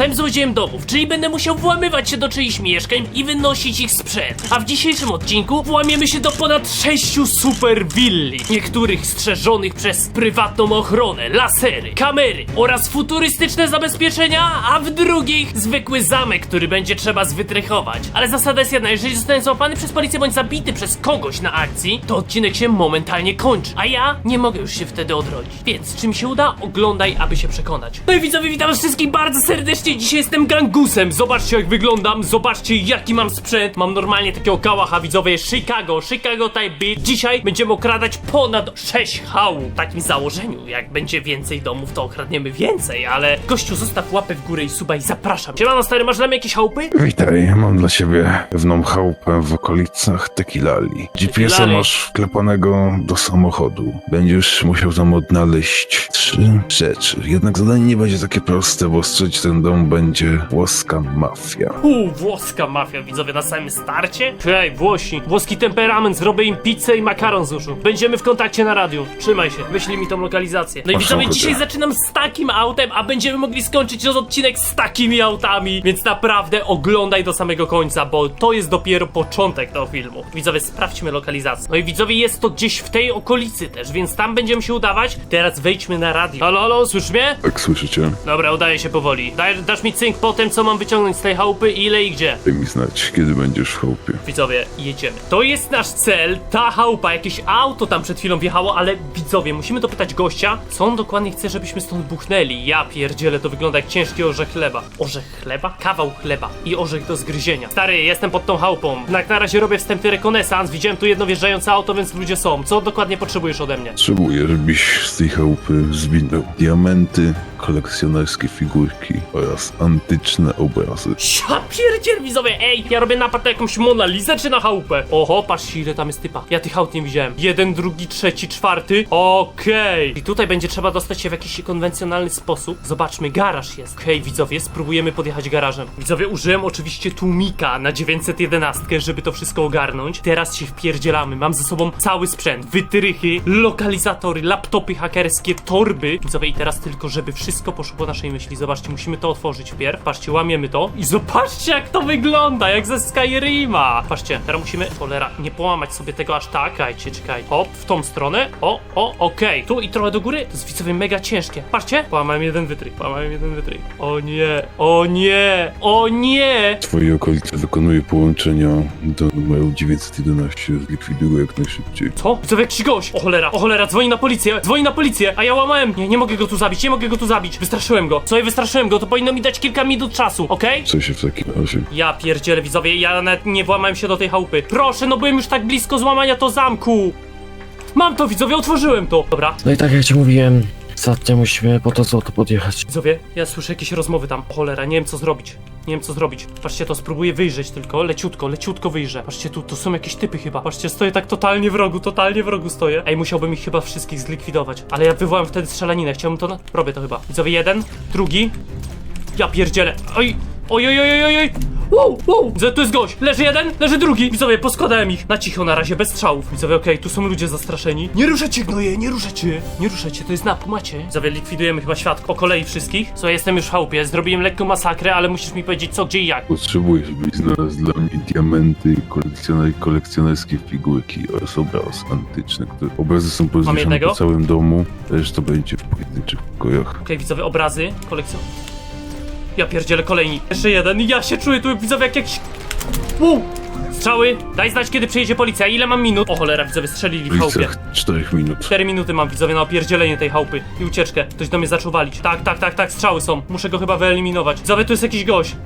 Zostałem złodziejem domów, czyli będę musiał włamywać się do czyichś mieszkań i wynosić ich sprzęt. A w dzisiejszym odcinku włamiemy się do ponad sześciu super willi. Niektórych strzeżonych przez prywatną ochronę, lasery, kamery oraz futurystyczne zabezpieczenia, a w drugich zwykły zamek, który będzie trzeba zwytrychować. Ale zasada jest jedna, jeżeli zostałem złapany przez policję bądź zabity przez kogoś na akcji, to odcinek się momentalnie kończy, a ja nie mogę już się wtedy odrodzić. Więc czy mi się uda, oglądaj, aby się przekonać. No i widzowie, witam wszystkich bardzo serdecznie, dzisiaj jestem gangusem, zobaczcie jak wyglądam, zobaczcie jaki mam sprzęt, mam normalnie takiego kałacha, widzowie, Chicago, Chicago type beat. Dzisiaj będziemy okradać ponad 6 chałup. W takim założeniu, jak będzie więcej domów, to okradniemy więcej, ale gościu, zostaw łapę w górę i suba i zapraszam. Siemano stary, masz dla mnie jakieś chałupy? Witaj, mam dla ciebie pewną chałupę w okolicach Tequilali. GPS-a Tequilali. masz wklepanego do samochodu. Będziesz musiał tam odnaleźć trzy rzeczy. Jednak zadanie nie będzie takie proste, bo strzec ten dom będzie włoska mafia. Uuu, włoska mafia, widzowie, na samym starcie? Hej, Włosi, włoski temperament, zrobię im pizzę i makaron z uszu. Będziemy w kontakcie na radiu. Trzymaj się, wyślij mi tą lokalizację. No i Masz widzowie, ochotę. dzisiaj zaczynam z takim autem, a będziemy mogli skończyć roz odcinek z takimi autami, więc naprawdę oglądaj do samego końca, bo to jest dopiero początek tego filmu. Widzowie, sprawdźmy lokalizację. No i widzowie, jest to gdzieś w tej okolicy też, więc tam będziemy się udawać. Teraz wejdźmy na radio. Halo, halo, słyszysz mnie? Tak słyszycie? Dobra, udaje się powoli. Daj, dasz mi cynk po tym, co mam wyciągnąć z tej chałupy, ile i gdzie. Daj mi znać, kiedy będziesz w chałupie. Widzowie, jedziemy. To jest nasz cel, ta chałupa, jakieś auto tam przed chwilą wjechało, ale widzowie, musimy dopytać gościa, co on dokładnie chce, żebyśmy stąd buchnęli. Ja pierdzielę, to wygląda jak ciężki orzech chleba. Orzech chleba? Kawał chleba i orzech do zgryzienia. Stary, jestem pod tą chałupą. Jak na razie robię wstępny rekonesans, widziałem tu jedno wjeżdżające auto, więc ludzie są. Co dokładnie potrzebujesz ode mnie? Potrzebuję, żebyś z tej chałupy zwinął diamenty, kolekcjonerskie figurki oraz antyczne obrazy. Ja pierdziel widzowie, ej, ja robię napad na jakąś Monalizę czy na chałupę? Oho, patrzcie ile tam jest typa. Ja tych aut nie widziałem. Jeden, drugi, trzeci, czwarty. Okej. I tutaj będzie trzeba dostać się w jakiś konwencjonalny sposób. Zobaczmy, garaż jest. Okej, widzowie, spróbujemy podjechać garażem. Widzowie, użyłem oczywiście tłumika na 911, żeby to wszystko ogarnąć. Teraz się wpierdzielamy. Mam ze sobą cały sprzęt. Wytrychy, lokalizatory, laptopy hakerskie, torby. Widzowie, i teraz tylko, żeby wszystko poszło po naszej myśli. Zobaczcie, musimy to otworzyć wpierw. Patrzcie, łamiemy to. I zobaczcie, jak to wygląda, jak ze Skyrima. Patrzcie, teraz musimy, cholera, nie połamać sobie tego aż tak. Czekajcie, czekajcie. Hop, w tą stronę. O, o, okej. Tu i trochę do góry. To jest widzowie mega ciężkie. Patrzcie, połamałem jeden wytrych, połamałem jeden wytrych. O nie, o nie, o nie. Twoje okolice wykonuje połączenia do numeru 911. Zlikwiduj go jak najszybciej. Co? Widzowie, jakiś gość. O cholera, o cholera, dzwoni na policję, dzwoni na policję, a ja łamałem. Nie, nie mogę go tu zabić, nie mogę go tu zabić. Wystraszyłem go. Co ja wystraszyłem go, to powinno mi dać kilka minut czasu, okej? Co się w takim razie? Ja pierdzielę widzowie, ja nawet nie włamałem się do tej chałupy. Proszę, no byłem już tak blisko złamania to zamku. Mam to widzowie, otworzyłem to. Dobra, No i tak jak ci mówiłem, ostatnio musimy po to złoto podjechać. widzowie, ja słyszę jakieś rozmowy tam. Cholera, nie wiem co zrobić. Nie wiem co zrobić. Patrzcie, to spróbuję wyjrzeć tylko. Leciutko, leciutko wyjrzę. Patrzcie, tu, tu są jakieś typy chyba. Patrzcie, stoję tak totalnie w rogu, totalnie w rogu stoję. Ej, musiałbym ich chyba wszystkich zlikwidować. Ale ja wywołałem wtedy strzelaninę, chciałbym to... Robię to chyba. Widzowie, jeden, drugi. Ja pierdzielę. Oj, oj, oj, oj, oj, oj. Wow, wow. Widzę, tu jest gość. Leży jeden, leży drugi. Widzowie, poskładałem ich. Na cicho na razie, bez strzałów. Widzowie, okej, tu są ludzie zastraszeni. Nie ruszajcie, gnoje, nie ruszajcie. Nie ruszajcie, to jest nap, macie. Widzowie, likwidujemy chyba świat po kolei wszystkich. Co, jestem już w chałupie. Zrobiłem lekką masakrę, ale musisz mi powiedzieć co, gdzie i jak. Potrzebuję, żebyś znalazł dla mnie diamenty, kolekcjoner, kolekcjonerskie figurki oraz obraz antyczny, które obrazy są porozmieszane jednego? po całym domu, reszta będzie w pojedynczych pokojach. Okej, widzowie, obrazy, kolekcja. Ja pierdzielę kolejni. Jeszcze jeden. Ja się czuję tu, widzowie, jak jakiś... Wow. Strzały, daj znać kiedy przyjedzie policja. Ile mam minut? O cholera, widzowie, strzelili W chałupie. okolicach 4 minut. 4 minuty mam widzowie na opierdzielenie tej chałupy i ucieczkę. Ktoś do mnie zaczął walić. Tak, tak, tak, tak, strzały są. Muszę go chyba wyeliminować. Widzowie, tu jest jakiś gość.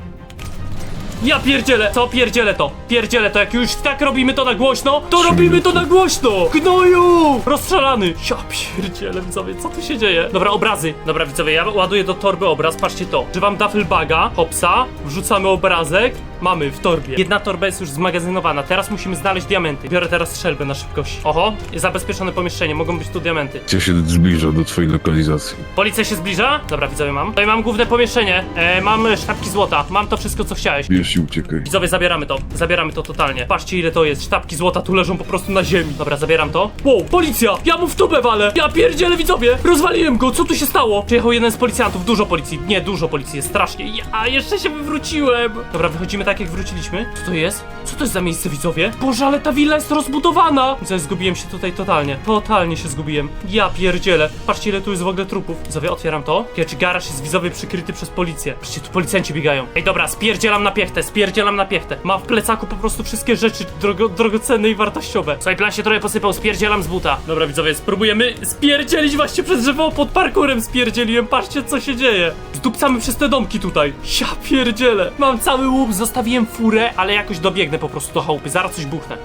Ja pierdzielę! Co pierdzielę to? Pierdzielę to, jak już tak robimy to na głośno, to robimy to na głośno! Gnoju! Rozstrzelany! Ja pierdzielę, widzowie, co tu się dzieje? Dobra, obrazy. Dobra, widzowie, ja ładuję do torby obraz, patrzcie to. Używam duffel baga, hopsa, wrzucamy obrazek, mamy w torbie. Jedna torba jest już zmagazynowana, teraz musimy znaleźć diamenty. Biorę teraz strzelbę na szybkość. Oho, jest zabezpieczone pomieszczenie, mogą być tu diamenty. Ja się zbliża do twojej lokalizacji. Policja się zbliża? Dobra, widzowie mam. Tutaj mam główne pomieszczenie. E, mam sztabki złota. Mam to wszystko, co chciałeś. Bierz i uciekaj. Widzowie, zabieramy to. Zabieramy to totalnie. Patrzcie, ile to jest. Sztabki złota tu leżą po prostu na ziemi. Dobra, zabieram to. Wow, policja! Ja mu w tubę walę! Ja pierdzielę, widzowie! Rozwaliłem go! Co tu się stało? Przyjechał jeden z policjantów. Dużo policji. Nie, dużo policji jest strasznie. Ja jeszcze się wywróciłem. Dobra, wychodzimy tak, jak wróciliśmy. Co to jest? Co to jest za miejsce, widzowie? Boże, ale ta willa jest rozbudowana! Widzowie, zgubiłem się tutaj totalnie. Totalnie się zgubiłem. Ja pierdzielę. Patrzcie, ile tu jest w ogóle trupów. Widzowie, otwieram to. Czy garaż jest widzowie przykryty przez policję. Patrzcie, tu policjanci biegają. Ej, dobra, spierdzielam na piechtę, spierdzielam na piechtę. Mam w plecaku po prostu wszystkie rzeczy drogo, drogocenne i wartościowe. Słuchaj, plan się trochę posypał, spierdzielam z buta. Dobra, widzowie, spróbujemy spierdzielić właśnie przez drzewo pod parkurem spierdzieliłem. Patrzcie, co się dzieje. Zdupcamy przez te domki tutaj. Ja pierdzielę. Mam cały łup, zostawiłem furę, ale jakoś dobiegnę po prostu do chałupy. Zaraz coś buchnę.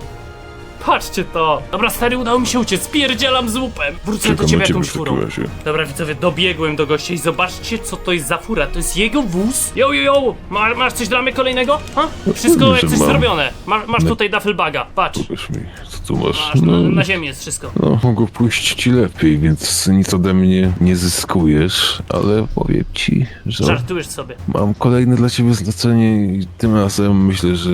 Patrzcie to! Dobra, stary, udało mi się uciec. Spierdzielam z łupem. Wrócę do Czekam ciebie na ciebie jakąś w furą. takim razie. Dobra, widzowie, dobiegłem do gościa i zobaczcie, co to jest za fura. To jest jego wóz? Jo, jo, jo! Ma, masz coś dla mnie kolejnego? Ha? Wszystko Pewnie, jak że coś mam. zrobione. Ma, masz No. tutaj duffelbaga. Patrz. Pokaż mi, co tu masz. Masz, No, na, na ziemi jest wszystko. no, mogło pójść ci lepiej, więc nic ode mnie nie zyskujesz, ale powiem ci, że Żartujesz sobie. mam kolejne dla ciebie zlecenie i tym razem myślę, że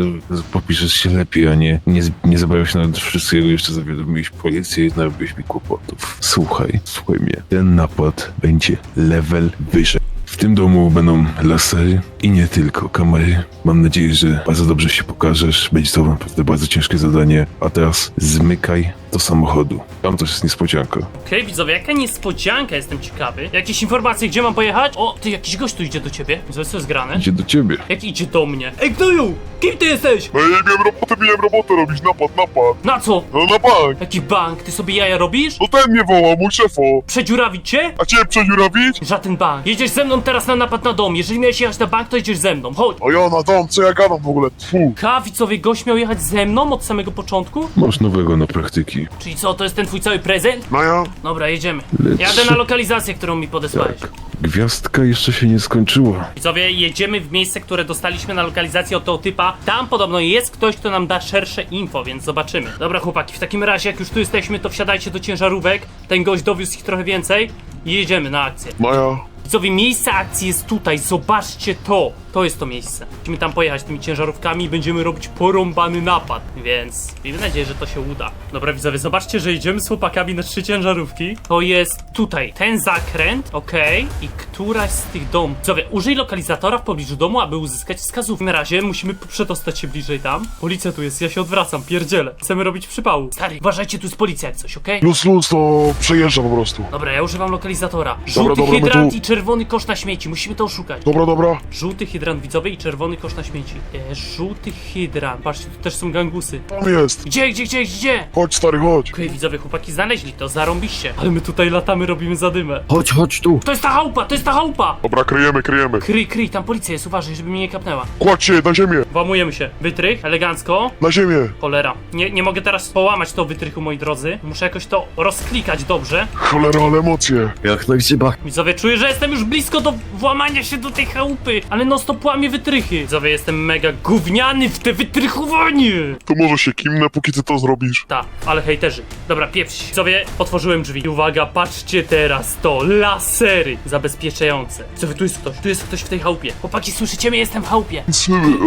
popiszesz się lepiej, a nie, nie, nie zabawiał się nawet wszystkiego, jeszcze zawiadomiłeś policję i narobiłeś mi kłopotów. Słuchaj, słuchaj mnie, ten napad będzie level wyżej. W tym domu będą lasery i nie tylko kamery. Mam nadzieję, że bardzo dobrze się pokażesz. Będzie to naprawdę bardzo ciężkie zadanie. A teraz zmykaj do samochodu. Tam też jest niespodzianka. Okej, widzowie, jaka niespodzianka, jestem ciekawy. Jakieś informacje, gdzie mam pojechać? O, ty, jakiś gość tu idzie do ciebie. Widzowie, co jest grane? Idzie do ciebie. Jak idzie do mnie? Ej, Gnoju! Kim ty jesteś? No ja miałem robotę, miałem robotę robić, napad, napad. Na co? No na bank. Jaki bank? Ty sobie jaja robisz? No ten mnie wołał, mój szefo. Przedziurawić cię? A cię przedziurawić? Żaden bank. Jedziesz ze mną teraz na napad na dom. Jeżeli miałeś jechać na bank, to jedziesz ze mną. Chodź. O ja na dom, co ja gadam w ogóle? Fu. Ka, widzowie, gość miał jechać ze mną od samego początku? Masz nowego na praktyki. Czyli co, to jest ten twój cały prezent? No ja? Dobra, jedziemy. Lecz- Jadę na lokalizację, którą mi podesłałeś. Tak. Gwiazdka jeszcze się nie skończyła. Widzowie, jedziemy w miejsce, które dostaliśmy na lokalizację od tego typa. Tam podobno jest ktoś, kto nam da szersze info, więc zobaczymy. Dobra, chłopaki, w takim razie, jak już tu jesteśmy, to wsiadajcie do ciężarówek. Ten gość dowiózł ich trochę więcej i jedziemy na akcję. No ja? Widzowie, miejsce akcji jest tutaj, zobaczcie to. To jest to miejsce. Musimy tam pojechać tymi ciężarówkami i będziemy robić porąbany napad, więc miejmy nadzieję, że to się uda. Dobra, widzowie, zobaczcie, że idziemy z chłopakami na trzy ciężarówki. To jest tutaj, ten zakręt, okej, i któraś z tych domów. Widzowie, użyj lokalizatora w pobliżu domu, aby uzyskać wskazówkę. W takim razie musimy przedostać się bliżej tam. Policja tu jest, ja się odwracam, pierdzielę. Chcemy robić przypału. Stary, uważajcie, tu jest policja jak coś, okej? Luz, luz, to przejeżdża po prostu. Dobra, ja używam lokalizatora. Żółty dobra, my hydrant tu- i czerwony kosz na śmieci. Musimy to oszukać. Dobra, dobra. Żółty hydrant widzowy i czerwony kosz na śmieci. E, żółty hydrant. Patrzcie, tu też są gangusy. Tam jest. Gdzie, gdzie, gdzie, gdzie? Chodź, stary, chodź. Okej, widzowie, chłopaki znaleźli to, zarąbiście. Ale my tutaj latamy, robimy zadymę. Chodź, chodź tu. To jest ta chałupa, to jest ta chałupa! Dobra, kryjemy, kryjemy. Kryj, kryj, tam policja jest, uważaj, żeby mnie nie kapnęła. Kładź się na ziemię, Włamujemy się. Wytrych, elegancko. na ziemię. Cholera. Nie, nie mogę teraz połamać to wytrychu, moi drodzy. Muszę jakoś to rozklikać dobrze. Cholera, ale emocje. Jak na grzybach. Widzowie, czuję, że jestem już blisko do włamania się do tej chałupy, ale no stop łamie wytrychy. Widzowie, jestem mega gówniany w te wytrychowanie. To może się kimnę, póki ty to zrobisz. Ta, ale hejterzy. Dobra, pieprz. Widzowie, otworzyłem drzwi. I uwaga, patrzcie teraz to. Lasery zabezpieczające. Widzowie, tu jest ktoś. Tu jest ktoś w tej chałupie. Chłopaki, słyszycie mnie? Jestem w chałupie.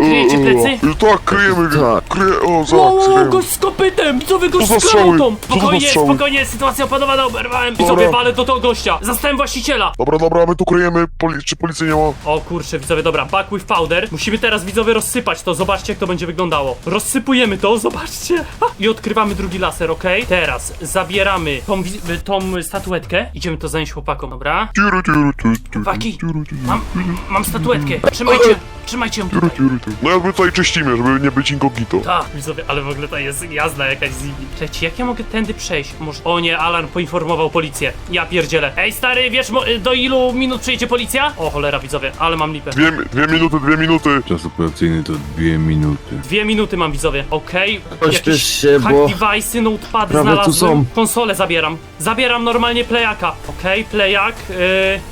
Kryjecie plecy? E, Tak, kryjemy. Tak. Kryje, o, za, Wow, kryjemy. gość z kopytem! Gość Co za z strzały? granatą! Co za Spokojnie, spokojnie, sytuacja opanowana, oberwałem. Widzowie, Dobra. walę do tego gościa. Zastałem właściciela. Dobra, dobra, tu kryjemy. Poli czy policji nie ma? O kurczę, widzowie, dobra, back with powder. Musimy teraz, widzowie, rozsypać to. Zobaczcie, jak to będzie wyglądało. Rozsypujemy to, zobaczcie. Ha! I odkrywamy drugi laser, okej? Teraz zabieramy tą, wi- tą statuetkę. Idziemy to zanieść chłopakom, dobra? Tiru, tiru, tu, tu, Chłopaki, tiru, tiru, mam, mam statuetkę. Trzymajcie, trzymajcie ją tiru, tutaj. tiru, tiru. No jakby tutaj czyścimy, żeby nie być incognito. Tak, widzowie, ale w ogóle to jest jazda jakaś z nimi. Cześć, jak ja mogę tędy przejść? Może... O nie, Alan poinformował policję. Ja pierdzielę. Ej, stary, wiesz mo- do ilu minut przyjedzie policja? O cholera, widzowie, ale mam lipę. Dwie, dwie minuty, dwie minuty. Czas operacyjny to dwie minuty. Dwie minuty mam, widzowie. Okej. Pośpiesz się, hack bo- device'y, notepady Prawie tu znalazłem. są. Konsolę zabieram. Zabieram normalnie playaka. Okej, playak. Yy,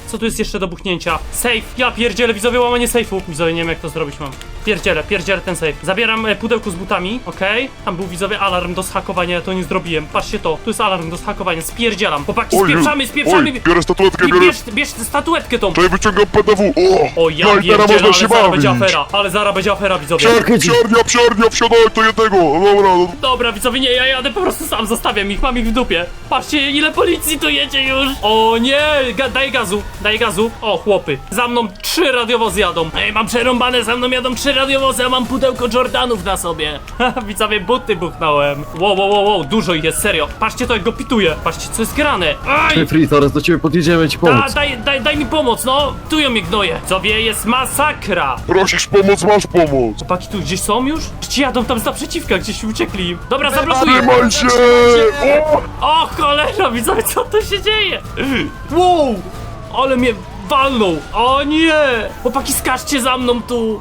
co tu jest jeszcze do buchnięcia? Safe. Ja pierdzielę, widzowie, łamanie safe'u. Widzowie, nie wiem jak to zrobić mam. pierdzielę, pierdzielę ten safe. Zabieram e, pudełko z butami, okej. Tam był widzowie alarm do zhakowania, ja to nie zrobiłem. Patrzcie to, tu jest alarm do zhakowania, spierdzielam. Chłopaki, Oj, spieprzamy, spieprzamy. Oj, biorę statuetkę, I biorę... bierz, bierz statuetkę tą. Czekaj, wyciągam PDW. O, O ja no i teraz można ale się zaraz będzie afera. Ale zaraz będzie afera, widzowie. Psiar, psiarnia, psiarnia, wsiadaj do jednego. Dobra, no. Dobra, widzowie, nie, ja jadę po prostu sam, zostawiam ich, mam ich w dupie. Patrzcie, ile policji tu jedzie już. O nie, ga daj gazu, daj gazu. O, chłopy, za mną trzy radiowozy jadą. Ej, mam przerąbane, za mną jadą trzy radiowozy, a mam pudełko Jordanów na sobie. widzowie, buty buchnąłem. Wow, wow, wow, wow, dużo ich jest, serio. Patrzcie to, jak go pituje. Patrzcie, co jest grane. Aj! Jeffrey, zaraz do ciebie podjedziemy ci Da, pomóc. daj, daj, daj mi pomoc, no. Tu ją mnie gnoje. Widzowie, jest masakra. Prosisz pomoc, masz pomoc. Chłopaki tu gdzieś są już? Czy jadą tam z naprzeciwka, gdzieś uciekli? Dobra, zablokuję. Trzymaj się! O! O cholera, widzowie, co tu się dzieje? Wow! Ale mnie walnął! O nie! Chłopaki, skaczcie za mną tu!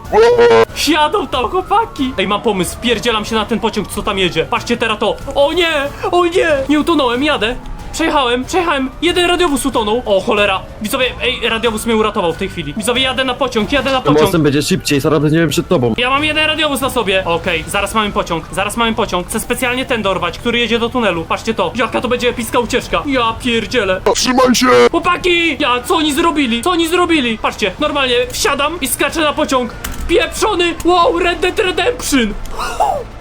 Jadą tam chłopaki! Ej, mam pomysł, pierdzielam się na ten pociąg, co tam jedzie. Patrzcie teraz to! O nie! O nie! Nie utonąłem, jadę! Przejechałem, przejechałem! Jeden radiowóz utonął! O cholera! Widzowie, ej, radiowóz mnie uratował w tej chwili. Widzowie, jadę na pociąg, jadę na pociąg! mostem będzie szybciej, zaraz będziemy przed tobą. Ja mam jeden radiowóz na sobie. Okej, zaraz mamy pociąg. Zaraz mamy pociąg. Chcę specjalnie ten dorwać, który jedzie do tunelu. Patrzcie to. Jaka to będzie epicka ucieczka. Ja pierdzielę. Trzymaj się! Chłopaki! Ja, co oni zrobili? Co oni zrobili? Patrzcie, normalnie wsiadam i skaczę na pociąg. Pieprzony! Wow, Red Dead Redemption!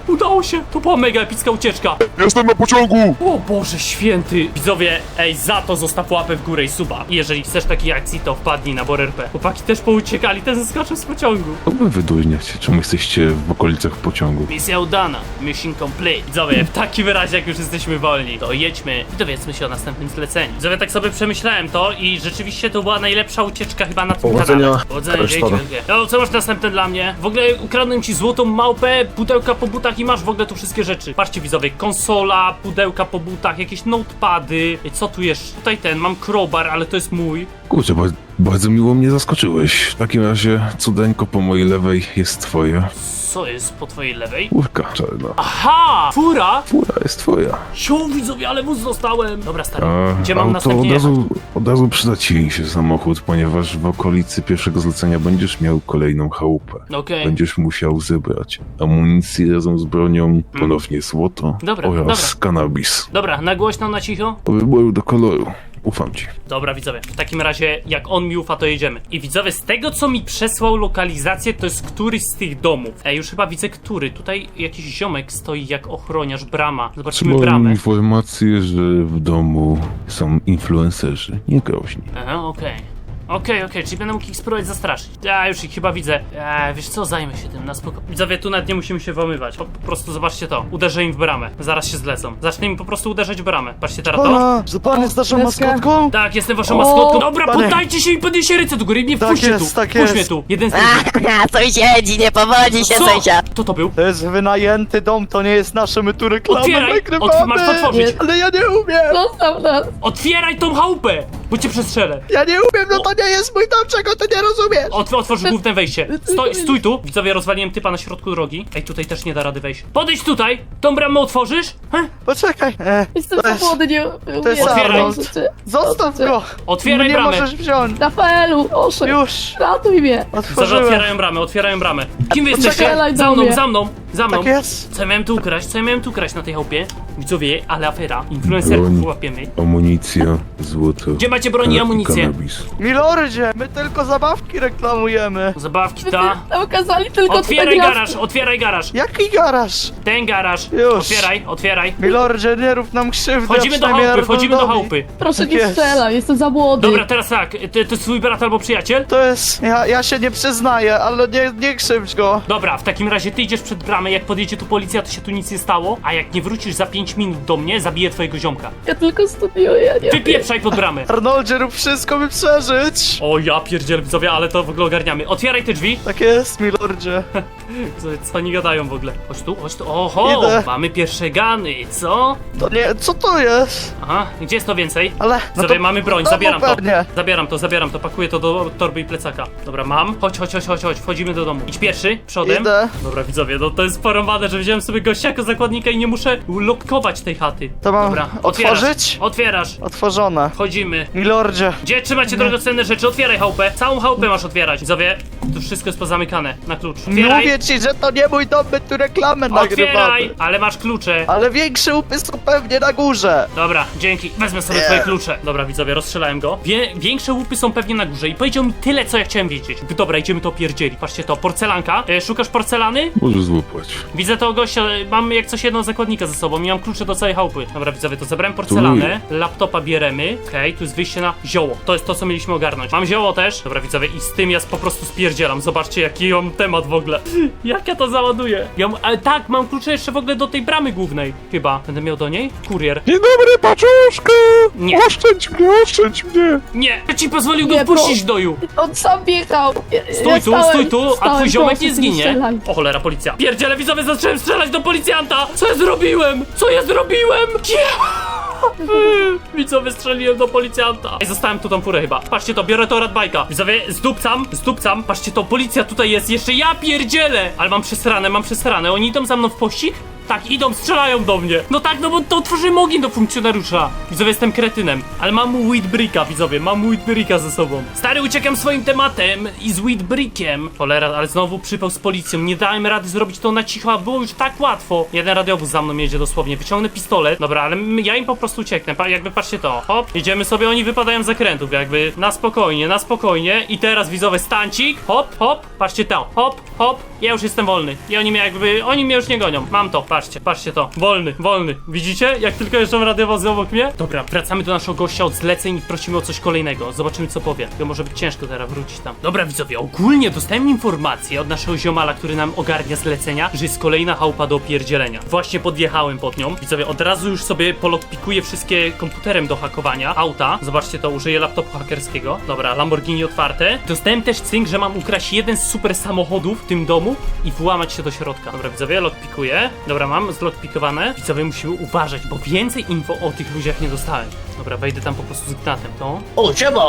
Udało się! To była mega epicka ucieczka. Jestem na pociągu! O Boże święty! Widzowie, ej, za to zostaw łapę w górę i suba. I jeżeli chcesz takiej akcji, to wpadnij na BorRP. Chłopaki też pouciekali, ten zeskoczył z pociągu. To wy wydujniacie, czemu jesteście w okolicach pociągu. Misja udana. Mission complete. Widzowie, w takim razie, jak już jesteśmy wolni, to jedźmy i dowiedzmy się o następnym zleceniu. Widzowie, tak sobie przemyślałem to i rzeczywiście to była najlepsza ucieczka chyba na tym Powodzenia. kanale. Powodzenia, Reszta. No, co masz następne dla mnie? W ogóle ukradłem ci złotą małpę, pudełka po butach i masz w ogóle tu wszystkie rzeczy. Patrzcie, widzowie, konsola, pudełka po butach, jakieś notepady. Co tu jeszcze? Tutaj ten, mam crowbar, ale to jest mój. Kurczę, ba bardzo miło mnie zaskoczyłeś. W takim razie cudeńko po mojej lewej jest twoje. Co jest po twojej lewej? Furka czarna. Aha! Fura! Fura jest twoja. Sią, widzowie, ale wóz dostałem. Dobra, stary, gdzie mam auto następnie od jechać? razu, od razu przyda ci się samochód, ponieważ w okolicy pierwszego zlecenia będziesz miał kolejną chałupę. Okej. Będziesz musiał zebrać amunicję razem z bronią, ponownie złoto Mm. Dobra, oraz dobra. cannabis. Dobra, na głośno, na cicho? Do wyboru do koloru. Ufam ci. Dobra, widzowie. W takim razie, jak on mi ufa, to jedziemy. I widzowie, z tego co mi przesłał lokalizację, to jest któryś z tych domów. Ej, już chyba widzę który. Tutaj jakiś ziomek stoi jak ochroniarz, brama. Zobaczymy Mam bramę. informację, że w domu są influencerzy, nie groźni. Aha, okej. Okej, okej, czyli będę mógł ich spróbować zastraszyć. Ja już ich chyba widzę. Eee, wiesz co, zajmę się tym na spoko. Widzowie, tu nawet nie musimy się włamywać. Po, po prostu zobaczcie to. Uderzę im w bramę. Zaraz się zlecą. Zacznę im po prostu uderzać w bramę. Patrzcie teraz to. Pana, że pan jest naszą maskotką? Tak, jestem waszą O, maskotką. Dobra, panie. poddajcie się i podnieście ręce do góry. Nie Tak wpuśćcie jest, tu. tak Wpuść jest. mnie tu. Jeden z tych. Sąsiedzi, nie powodzi się Co? sąsiad. Kto to był? To jest wynajęty dom, to nie jest nasze, my tu reklamę Otwieraj! nagrywamy. Otw- masz to otworzyć. Nie. Ale ja nie umiem! Zostaw nas. Otwieraj tą chałupę! Bo cię przestrzelę. Ja nie umiem, no to nie jest mój dom, czego ty nie rozumiesz? Otw otworz główne wejście. Stoj, stój tu. Widzowie, rozwaliłem typa na środku drogi. Ej, tutaj też nie da rady wejść. Podejdź tutaj. Tą bramę otworzysz? Heh? Poczekaj, e, Jestem jest... swobodny, nie to jest Otwieraj. Arnold. Zostaw go! Otwieraj Nie bramę. możesz wziąć. Rafaelu, proszę, Już! ratuj mnie. Otworzyłem. otwierają bramę, otwierają bramę. Kim wy jesteście? Za mną, za mną, za mną. Tak jest. Co ja miałem tu ukraść? Co ja miałem tu ukraść na tej chałupie? Widzowie, ale afera. Influencerów Broń. łapiemy. Amunicja, złoto. Gdzie macie broń i amunicję? Cannabis. Milordzie, my tylko zabawki reklamujemy. Zabawki ta. tam kazali tylko Otwieraj tutaj garaż, otwieraj garaż. Jaki garaż? Ten garaż. Już. Otwieraj, otwieraj. Milordzie, nie rób nam krzywdy, Wchodzimy do przynajmniej chałupy, wchodzimy do Arnoldowi. chałupy. Proszę Tak nie jest. strzelaj, jestem za młody. Dobra, teraz tak. Ty, to swój brat albo przyjaciel? To jest... Ja, ja się nie przyznaję, ale nie, nie krzywdź go. Dobra, w takim razie ty idziesz przed bramę, jak podjedzie tu policja, to się tu nic nie stało, a jak nie wrócisz za 5 minut do mnie, zabiję twojego ziomka. Ja tylko studiuję, ja nie Wypieprzaj pod bramę! Arnoldzie, rób wszystko, by przeżyć. O ja pierdziel widzowie, ale to w ogóle ogarniamy. Otwieraj te drzwi. Tak jest, milordzie. Co, co oni gadają w ogóle? Chodź tu, chodź tu. Oho, Idę. mamy pierwsze gany, co? To nie, co to jest? Aha, gdzie jest to więcej? Ale... Sobie mamy broń, no zabieram to. pewnie. Zabieram to, zabieram to, pakuję to do torby i plecaka. Dobra, mam. Chodź, chodź, chodź, chodź, chodź, wchodzimy do domu. Idź pierwszy, przodem. Idę. Dobra, widzowie, no to jest porąbane, że wziąłem sobie gościa jako zakładnika i nie muszę lokować tej chaty. To mam Dobra, otwierasz. otworzyć? Otwierasz. Otworzone. Wchodzimy. Milordzie. Gdzie trzymacie drogocenne rzeczy? Otwieraj chałupę. Całą chałupę masz otwierać. Widzowie, tu wszystko jest pozamykane na klucz. Otwieraj. Mówię ci, że to nie mój dom, my tu reklamę Otwieraj, nagrywamy. ale masz klucze. Ale większe łupy są pewnie na górze. Dobra, dzięki. Wezmę sobie Nie. twoje klucze. Dobra, widzowie, rozstrzelałem go. Wie, większe łupy są pewnie na górze i powiedział mi tyle, co ja chciałem wiedzieć. Dobra, idziemy to pierdzieli. Patrzcie to, porcelanka. E, szukasz porcelany? Możesz złapać. Widzę to gościa, mam jak coś jedną zakładnika ze sobą i mam klucze do całej chałupy. Dobra, widzowie, to zebrałem porcelanę, laptopa bieremy. Okej, tu jest wyjście na zioło. To jest to, co mieliśmy ogarnąć. Mam zioło też. Dobra, widzowie, i z tym ja po prostu spierdzielam. Zobaczcie, jaki mam temat w ogóle. Jak ja to załaduję? Ja, m- ale tak, mam klucze jeszcze w ogóle do tej bramy głównej. Chyba. Będę miał do niej? Kurier. Dzień dobry, paczuszka! Nie. Oszczędź mnie, oszczędź mnie! Nie! Ja ci pozwolił go Nie, wpuścić pro- do ju! On sam biegał. Stój tu, stałem- stój tu, a twój ziomek nie nie zginie! O cholera, policja! Pierdziele, widzowie, zacząłem strzelać do policjanta! Co ja zrobiłem? Co ja zrobiłem? Yeah! Widzowie, strzeliłem do policjanta! I zostałem tu tą furę chyba. Patrzcie to, biorę to radbajka. Widzowie, zdupcam, zdupcam. Patrzcie to, policja tutaj jest, jeszcze ja pierdzielę! Ale mam przesrane, mam przesrane. Oni idą za mną w pościg? Tak, idą, strzelają do mnie. No tak, no bo to otworzyłem ogień do funkcjonariusza. Widzowie, jestem kretynem. Ale mam Weedbricka, widzowie, mam Weedbricka ze sobą. Stary, uciekam swoim tematem i z Weedbrickiem. Cholera, ale znowu przypał z policją. Nie dałem rady zrobić to na cicho, a było już tak łatwo. Jeden radiowóz za mną jedzie dosłownie. Wyciągnę pistolet. Dobra, ale ja im po prostu ucieknę. Pa, jakby patrzcie to. Hop, jedziemy sobie, oni wypadają z zakrętów, jakby na spokojnie, na spokojnie. I teraz widzowie stancik. Hop, hop, patrzcie to. Hop, hop. Ja już jestem wolny. I oni mnie jakby, oni mnie już nie gonią. Mam to, patrzcie, patrzcie to. Wolny, wolny. Widzicie? Jak tylko jeżdżą radiowozy obok mnie? Dobra, wracamy do naszego gościa od zleceń i prosimy o coś kolejnego. Zobaczymy co powie. To może być ciężko teraz wrócić tam. Dobra widzowie, ogólnie dostałem informację od naszego ziomala, który nam ogarnia zlecenia, że jest kolejna chałupa do opierdzielenia. Właśnie podjechałem pod nią. Widzowie, od razu już sobie polotpikuję wszystkie komputerem do hakowania. Auta. Zobaczcie to, użyję laptopu hakerskiego. Dobra, Lamborghini otwarte. Dostałem też cynk, że mam ukraść jeden z super samochodów w tym domu i włamać się do środka. Dobra, widzowie, lockpikuję. Dobra, mam zlockpikowane. Widzowie, musimy uważać, bo więcej info o tych ludziach nie dostałem. Dobra, wejdę tam po prostu z gnatem. To? O, siema!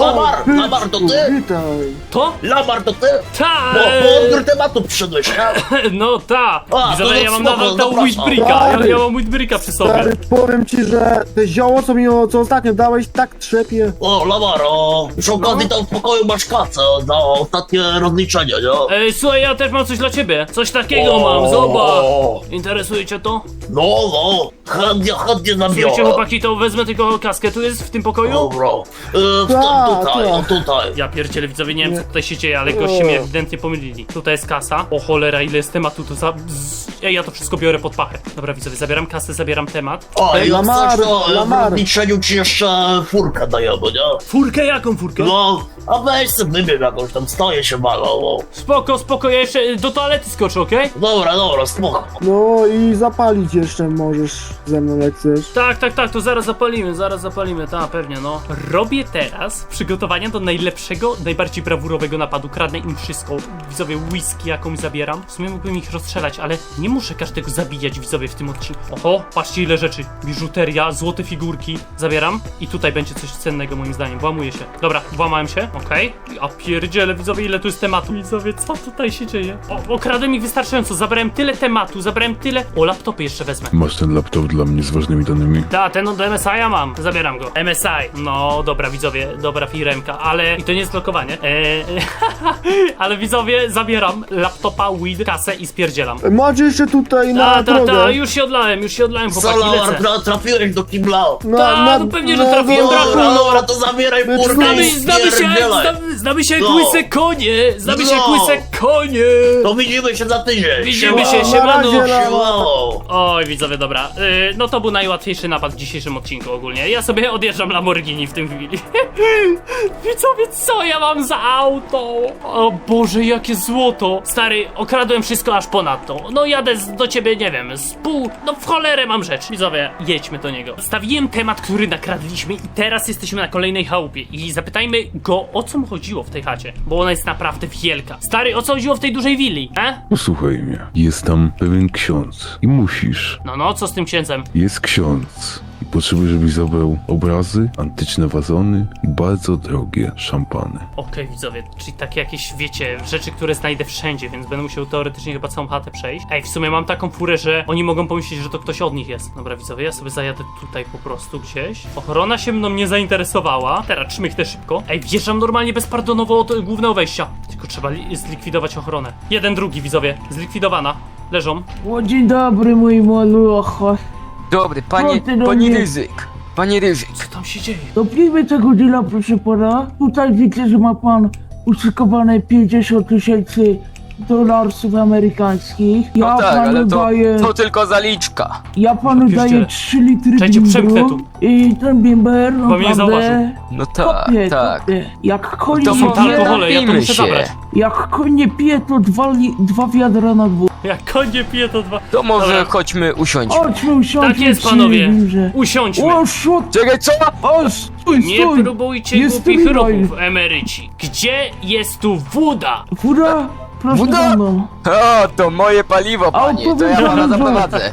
Lamar, Lamar to ty? To? Lamar to ty? Ta! Bo po odbiór tematu przyszedłeś, nie? No ta! A, Widzowie, to ja mam nadal tą zapraszam. Wheatbricka. Ja, ja mam Wheatbricka przy sobie. Stary, powiem ci, że te zioło, co mi o- co ostatnio dałeś, tak trzepie. O, Lamar, o, przy okazji tam w pokoju masz kasę za ostatnie rozliczenie, nie? Ej, słuchaj, ja też mam coś dla ciebie. Coś takiego O. mam, zobacz. Interesuje cię to? No, no, chętnie, chętnie Słuchajcie, zabiorę. chłopaki, to wezmę tylko kaskę. Tu jest w tym pokoju? Dobra. E, w tym, Ta, tutaj, ta. o tutaj. Ja pierdzielę, widzowie, nie wiem co tutaj się dzieje, ale goście mnie ewidentnie pomylili. Tutaj jest kasa. O cholera, ile jest tematu tu za... z- Ej, ja to wszystko biorę pod pachę. Dobra, widzowie, zabieram kasę, zabieram temat. A, i jak Lamar, coś, to w Lamar. rozliczeniu ci jeszcze furkę dajemy, nie? Furkę jaką furkę? No, a weź sobie wybierz jakąś tam, stoję się malą. Spoko, spoko, ja jeszcze do toalety skoczę, okej? Dobra, dobra, spoko. No i zapalić jeszcze możesz ze mną jak chcesz. Tak, tak, tak, to zaraz zapalimy, zaraz zapalimy, tak, pewnie, no. Robię teraz przygotowania do najlepszego, najbardziej brawurowego napadu. Kradnę im wszystko. Widzowie, whisky jakąś zabieram. W sumie mógłbym ich rozstrzelać, ale nie muszę każdego zabijać, widzowie, w tym odcinku. Oho, patrzcie ile rzeczy. Biżuteria, złote figurki. Zabieram i tutaj będzie coś cennego moim zdaniem. Włamuję się. Dobra, włamałem się, okej. A pierdziele, widzowie, ile tu jest tematu. Widzowie, co tutaj się dzieje? O, okradłem ich wystarczająco, zabrałem tyle tematu, zabrałem tyle... O, laptopy jeszcze wezmę. Masz ten laptop dla mnie z ważnymi danymi. Da, ten od MSI ja mam. Zabieram go. MSI. No, dobra, widzowie, dobra firemka, ale. I to nie jest lokowanie. Eee, ale widzowie, zabieram laptopa, weed, kasę i spierdzielam. Masz jeszcze tutaj na Ta, ta, drogę. ta, już się odlałem, już się odlałem, chłopaki, Lamar, lecę. tra- trafiłeś do kibla. Ta, no pewnie, że trafiłem, no, braku, Dobra, no. dobra, to zabieraj My furkę Znamy, i znamy się, spierdzielaj. znamy, znamy się No. konie! Znamy się No. łyse konie! To widzimy się za tydzień. Widzimy się, Na siemano! razie, Lamar. Siemano. Oj, widzowie, dobra. Yy, no to był najłatwiejszy napad w dzisiejszym odcinku ogólnie. Ja sobie odjeżdżam Lamborghini w tym chwili. widzowie, co ja mam za auto? O Boże, jakie złoto. Stary, okradłem wszystko aż ponadto. No jadę z, do ciebie, nie wiem, z pół... No w cholerę mam rzecz. Widzowie, jedźmy do niego. Stawiłem temat, który nakradliśmy i teraz jesteśmy na kolejnej chałupie. I zapytajmy go, o co mu chodziło w tej chacie. Bo ona jest naprawdę wielka. Stary, o co chodziło w tej dużej willi, e? Posłuchaj mnie. Jest tam pewien ksiądz i musisz No, no, co z tym księdzem? Księdzem. Jest ksiądz i potrzebuję, żebyś zabrał obrazy, antyczne wazony i bardzo drogie szampany. Okej, widzowie, czyli takie jakieś, wiecie, rzeczy, które znajdę wszędzie, więc będę musiał teoretycznie chyba całą chatę przejść. Ej, w sumie mam taką furę, że oni mogą pomyśleć, że to ktoś od nich jest. Dobra, widzowie, ja sobie zajadę tutaj po prostu gdzieś. Ochrona się mną nie zainteresowała. Teraz czmychnę szybko. Ej, wjeżdżam normalnie bezpardonowo od głównego wejścia. Tylko trzeba li- zlikwidować ochronę. Jeden, drugi, widzowie, zlikwidowana. Leżą. O, dzień dobry, mój malucho. Dobry, panie, do panie mnie? Ryzyk. Panie Ryzyk. Co tam się dzieje? Dopijmy tego deala, proszę pana. Tutaj widzę, że ma pan uszykowane 50 tysięcy dolarów amerykańskich. Ja No tak, panu ale to, daję, to tylko zaliczka. ja panu Ja daję pierdzielę. 3 litry Czekajcie, przemknę bimbru tu. i ten bimber Bo mnie zauważył. naprawdę No tak, kopie, tak. kopie. Jak koń To nie są pije, alkohole, ja to napijmy muszę się. zabrać. jak koń nie pije, to dwa, li, dwa wiadra na dwóch. Jak koń nie pije, to dwa... To może Dobra. chodźmy usiądźmy. Chodźmy, usiądźmy Tak jest, panowie. Usiądźmy. O, szut! Czekaj, co? O, stój, Nie stój! próbujcie Jest głupich rewaj. ruchów, emeryci. Gdzie jest tu woda? Woda? Proszę Woda? za mną. O, to moje paliwo, panie. To ja pana zaprowadzę.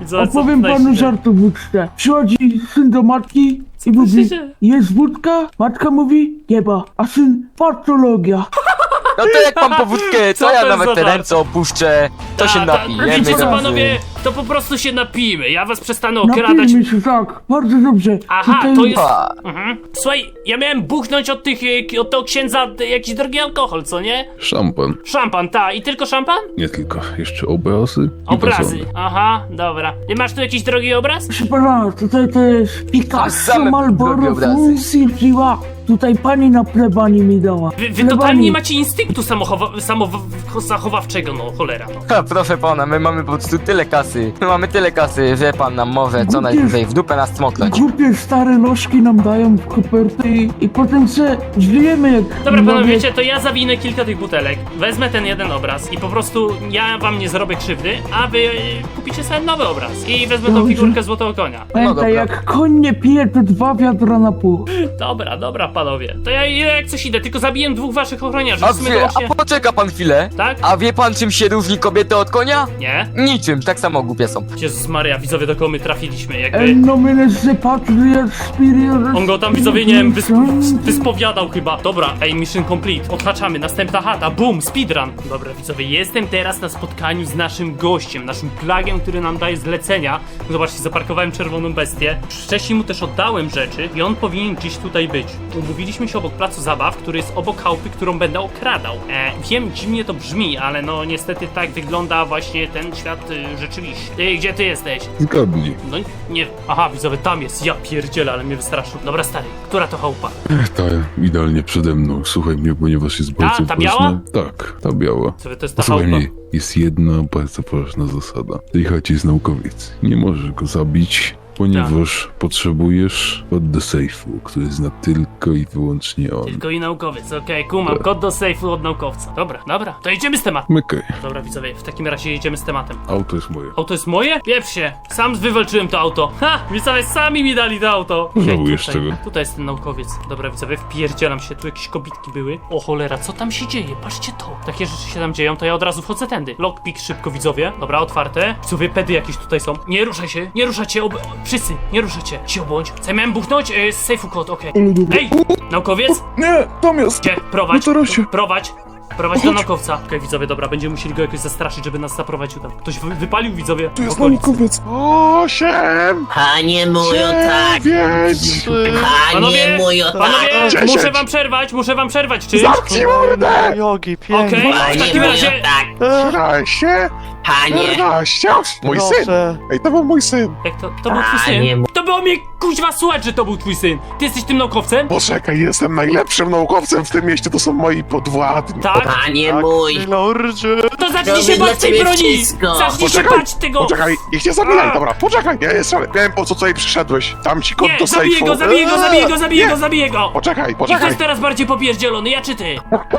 Widzę, Opowiem panu żart o wódce. Przychodzi syn do matki i mówi, się dzieje? jest wódka? Matka mówi, nieba. A syn, patologia. No to jak pan po wódkę, Co to ja to nawet za te ręce opuszczę. To się napijemy Wiecie co, razem. panowie? To po prostu się napijmy. Ja was przestanę okradać. Napijmy się, tak. Bardzo dobrze. Aha, Tutaj- to jest... Pa. Mhm. Słuchaj, ja miałem buchnąć od tych, e, od tego księdza e, jakiś drogi alkohol, co nie? Szampan. Szampan, ta. I tylko szampan? Nie tylko, jeszcze obrazy i Obrazy. wazony. Aha, dobra. Ty masz tu jakiś drogi obraz? Proszę pana, tutaj to jest Picasso, Same drogie Malboro, obrazy. Funsi, Fiła. Tutaj pani na plebanii mi dała. Wy, wy totalnie nie macie instynktu samochowa- samozachowawczego, no cholera, no. Ha, proszę pana, my mamy po prostu tyle kasy. My mamy tyle kasy, że pan nam może co najwyżej w dupę nas smoknąć. Głupie stare nożki nam dają w koperty i, i potem se żyjemy jak... Dobra, panowie, nowie- wiecie, to ja zawinę kilka tych butelek, wezmę ten jeden obraz i po prostu ja wam nie zrobię krzywdy, a wy e, kupicie sobie nowy obraz. I wezmę tą Dobrze. figurkę złotego konia. No Pamiętaj, dobra. jak koń nie pije, to dwa wiadra na pół. Dobra, dobra, panowie. To ja jak coś idę, tylko zabiję dwóch waszych ochroniarzy. A, W sumie wie, to właśnie... a poczeka pan chwilę. Tak? A wie pan czym się różni kobiety od konia? Nie? Niczym, tak samo głupie są. Jezus Maria, widzowie, do kogo my trafiliśmy, jakby... En nomine se patria spiritus... On go tam widzowie, nie wiem, wysp- wyspowiadał chyba. Dobra, ej, mission complete. Odhaczamy, następna chata, boom, speedrun. Dobra, widzowie, jestem teraz na spotkaniu z naszym gościem, naszym plagiem, który nam daje zlecenia. Zobaczcie, zaparkowałem czerwoną bestię. Wcześniej mu też oddałem rzeczy i on powinien gdzieś tutaj być. Umówiliśmy się obok placu zabaw, który jest obok chałupy, którą będę okradał. E, wiem, dziwnie to brzmi, ale no niestety tak wygląda właśnie ten świat y, rzeczywiście. Ty, gdzie ty jesteś? Zgadnij. No nie. Aha, widzowie, tam jest. Ja pierdzielę, ale mnie wystraszył. Dobra, stary, która to chałupa? Ta idealnie przede mną. Słuchaj mnie, ponieważ jest bardzo ta ważna. biała? Tak, ta biała. Co to jest ta Słuchaj chałupa? mnie, jest jedna bardzo ważna zasada. W tej chacie jest naukowiec. Nie możesz go zabić, ponieważ Tak. potrzebujesz kod do sejfu, który zna tylko i wyłącznie on. Tylko i naukowiec, okej, kumam. Tak. Kod do sejfu od naukowca. Dobra, dobra, to idziemy z tematem. Mykaj. Dobra, widzowie, w takim razie jedziemy z tematem. Auto jest moje. Auto jest moje? Pieprz się, sam wywalczyłem to auto. Ha! Widzowie, sami mi dali to auto. Żałujesz tutaj, tego? Tutaj jest ten naukowiec. Dobra, widzowie, wpierdzielam się, tu jakieś kobitki były. O cholera, co tam się dzieje? Patrzcie to. Takie rzeczy się tam dzieją, to ja od razu wchodzę tędy. Lockpick szybko, widzowie. Dobra, otwarte. Widzowie, pedy jakieś tutaj są. Nie ruszaj się, nie ruszacie, ob... wszyscy, nie ruszacie. Cicho bądź. Ja miałem buchnąć? Yy, z sejfu kod, okej. Ej, naukowiec? Nie, tam jest! Gdzie? Prowadź, No to Rosie. prowadź. Prowadź do naukowca. Okej, widzowie, dobra, będziemy musieli go jakoś zastraszyć, żeby nas zaprowadził tam. Ktoś wy wypalił, widzowie? Tu jest w okolicy. naukowiec! Osiem! Panie mój, o tak! Dziewięć! Panie Panowie, tak! panowie, Dziesięć. muszę wam przerwać, muszę wam przerwać, czy? Zamknij mordę! Jogi, Okej, pięknie. w Panie takim razie... o tak! 13, Panie! 14! Mój syn! Proszę. Ej, to był mój syn! Jak to, to był twój Panie syn? mój. To było mnie kuźwa słuchać, że to był twój syn. Ty jesteś tym naukowcem? Poczekaj, jestem najlepszym naukowcem w tym mieście, to są moi podwładni. Tak? Panie Tak, mój! Lordzie. To zacznij Robię się dla bać tej ciebie broni! wszystko. Zacznij się Poczekaj, bać tego! Poczekaj, niech cię zabijaj, dobra, poczekaj, ja jestem, wiem po co tutaj przyszedłeś. Dam ci kod Nie, do zabiję sejfu. go, zabiję go, Eee, zabiję go, zabiję nie. go, zabiję go! Poczekaj, I poczekaj. jest teraz bardziej popierdzielony, ja czy ty?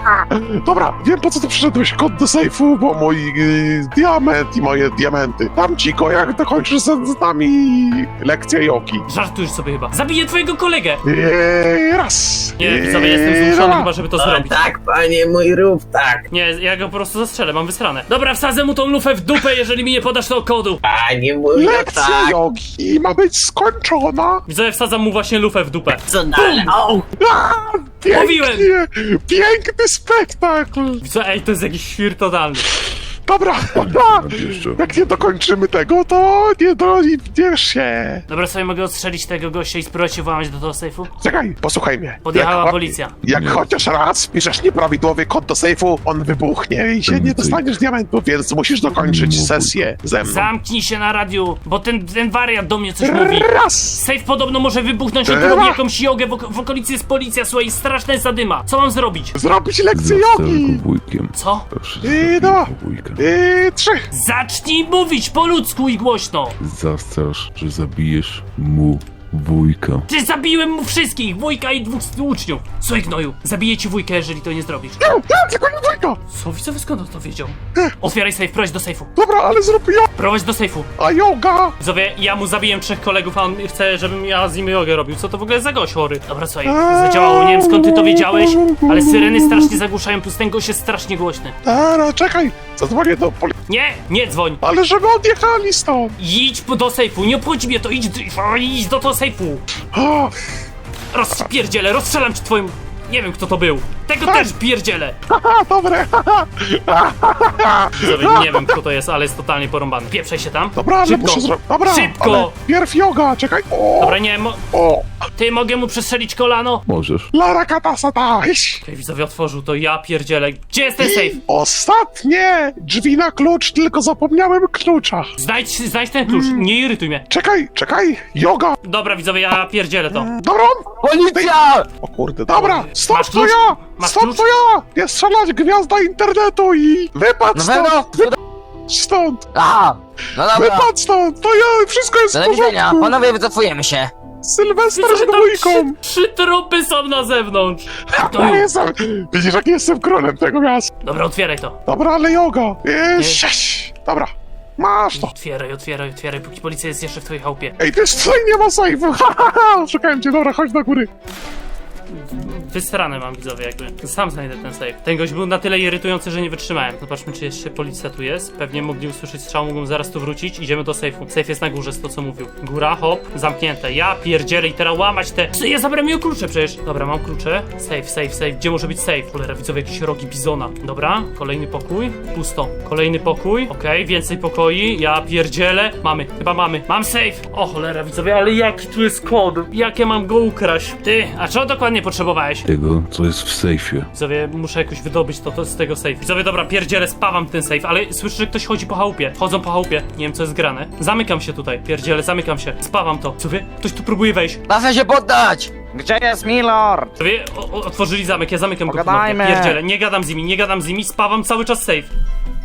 Dobra, wiem po co tu przyszedłeś. Kod do sejfu, bo mój yy, diament i moje diamenty. Dam ci go, jak dokończysz z, z nami lekcję jogi. Żartujesz sobie chyba. Zabiję twojego kolegę! Eee, raz. Nie, widzowie, jestem Eee, zmuszony chyba, żeby to zrobić. tak, panie mój, rób tak. Nie, ja go po prostu zastrzelę, mam wysrane. Dobra, wsadzę mu tą lufę w dupę, jeżeli mi nie podasz tego kodu. Panie mój, no Lekcja tak. jogi ma być skończona. Widzowie, wsadzam mu właśnie lufę w dupę. Co dalej? O, A, pięknie, Mówiłem. Piękny spektakl. Widzowie, ej, to jest jakiś świr totalny. Dobra, dobra. Jak nie dokończymy tego, to nie doidziesz się. Dobra, sobie mogę odstrzelić tego gościa i spróbować się włamać do tego sejfu? Czekaj, posłuchaj mnie. Podjechała Jak- policja. Jak Nie. chociaż raz piszesz nieprawidłowy kod do sejfu, on wybuchnie i się nie dostaniesz diamentów, więc musisz dokończyć sesję ze mną. Zamknij się na radiu, bo ten, ten wariat do mnie coś mówi. Raz! Sejf podobno może wybuchnąć, Teraz. robi jakąś jogę, w, ok- w okolicy jest policja, słuchaj, straszna jest zadyma. Co mam zrobić? Zrobić lekcję jogi! wujkiem. Co? I no. I trzy! Zacznij mówić po ludzku i głośno. Zastrasz, że zabijesz mu wujka. Ty zabiłem mu wszystkich, wujka i dwóch uczniów. Słuchaj gnoju, zabiję ci wujkę, jeżeli to nie zrobisz. Nie, nie, tylko nie dwójka! Co widzowie, skąd on to wiedział? Otwieraj sejf, prowadź do sejfu. Dobra, ale zrób jo... Prowadź do sejfu. A yoga! Widzowie, ja mu zabiłem trzech kolegów, a on chce, żebym ja z nim jogę robił. Co to w ogóle za gość chory? Dobra, słuchaj, zadziałało, nie wiem skąd ty to wiedziałeś, ale syreny strasznie zagłuszają, plus ten gość jest strasznie głośny. Dobra, czekaj! Zadzwonię do poli... Nie, nie dzwoń. Ale żeby odjechali stąd! Idź do sejfu, nie obchodzi mnie to, idź, idź do tego sejfu. Rozpierdzielę, rozstrzelam ci twoim... Nie wiem kto to był. Tego też pierdzielę. haha, dobre! Widzowie, nie wiem kto to jest, ale jest totalnie porąbany. Pieprzaj się tam. Dobra, ale Szybko. muszę zrobić... Dobra, Szybko. ale pierw yoga, czekaj! O, Dobra, nie, mo... o! ty mogę mu przestrzelić kolano? Możesz. Lara katasa, iść! Okej, widzowie otworzył to, ja pierdzielę. Gdzie jest ten sejf? Ostatnie! Drzwi na klucz, tylko zapomniałem klucza. Znajdź, znajdź ten klucz, nie irytuj mnie. Czekaj, czekaj! Yoga! Dobra, widzowie, ja pierdzielę to. Dobra! Policja! O kurde, dobra! Stop, Masz to klucz? ja! Masz klucz? to ja! Nie strzelać, gwiazda internetu i... Wypadł Na stąd! pewno? Wypadł stąd! Aha! No dobra. Wypadł stąd! To ja! Wszystko jest Do w widzenia, porządku! panowie wycofujemy się. Sylwester z tam dwójką! trzy, trzy trupy są na zewnątrz. To Ja już. jestem... Widzisz, jak jestem królem tego miasta. Dobra, otwieraj to. Dobra, ale yoga! Nie. Eee, sześć! Dobra, masz to! Otwieraj, otwieraj, otwieraj, póki policja jest jeszcze w twojej chałupie. Ej, też tutaj nie ma sejfu! Ha, ha, ha! Szukałem cię, dobra, chodź do góry. Wysrane mam widzowie jakby. Sam znajdę ten safe. Ten gość był na tyle irytujący, że nie wytrzymałem. Zobaczmy, czy jeszcze policja tu jest. Pewnie mogli usłyszeć strzał, mogą zaraz tu wrócić. Idziemy do sejfu. Safe jest na górze, z to co mówił. Góra, hop, zamknięte. Ja pierdzielę i teraz łamać te... Ja zabrałem mi klucze przecież. Dobra, mam klucze. Safe, safe, safe. Gdzie może być safe? Cholera, widzowie, jakieś rogi bizona. Dobra, kolejny pokój. Pusto. Kolejny pokój. Okej, więcej pokoi. Ja pierdzielę. Mamy, chyba mamy. Mam safe. O cholera, widzowie, ale jaki tu jest kod? Jak ja mam go ukraść? Ty, a czego dokładnie potrzebowałeś? Tego, co jest w sejfie. Widzowie, muszę jakoś wydobyć to, to z tego safe. Widzowie, dobra, pierdzielę, spawam ten safe, ale słyszę, że ktoś chodzi po chałupie. Chodzą po chałupie. Nie wiem, co jest grane. Zamykam się tutaj. Pierdzielę, zamykam się. Spawam to. Widzowie, ktoś tu próbuje wejść. Masz się poddać! Gdzie jest Milord? Widzowie, o, o, otworzyli zamek, ja zamykam go Pogadajmy. ponownie. Pierdzielę, nie gadam z nimi, nie gadam z nimi, spawam cały czas safe.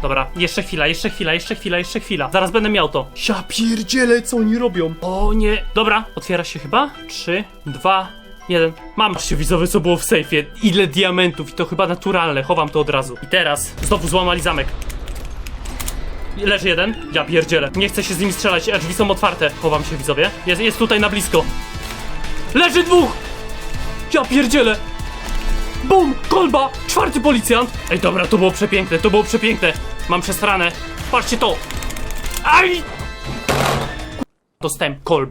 Dobra, jeszcze chwila, jeszcze chwila, jeszcze chwila, jeszcze chwila. Zaraz będę miał to. Ja pierdzielę, co oni robią? O nie. Dobra, otwiera się chyba. Trzy, dwa, jeden. Mam. Patrzcie, widzowie, co było w sejfie. Ile diamentów i to chyba naturalne. Chowam to od razu. I teraz znowu złamali zamek. Leży jeden. Ja pierdzielę. Nie chcę się z nimi strzelać, a drzwi są otwarte. Chowam się, widzowie. Jest, jest tutaj na blisko. Leży dwóch! Ja pierdzielę! Bum! Kolba! Czwarty policjant! Ej, dobra, to było przepiękne, to było przepiękne. Mam przestranę. Patrzcie to! Aj! Dostałem kolb.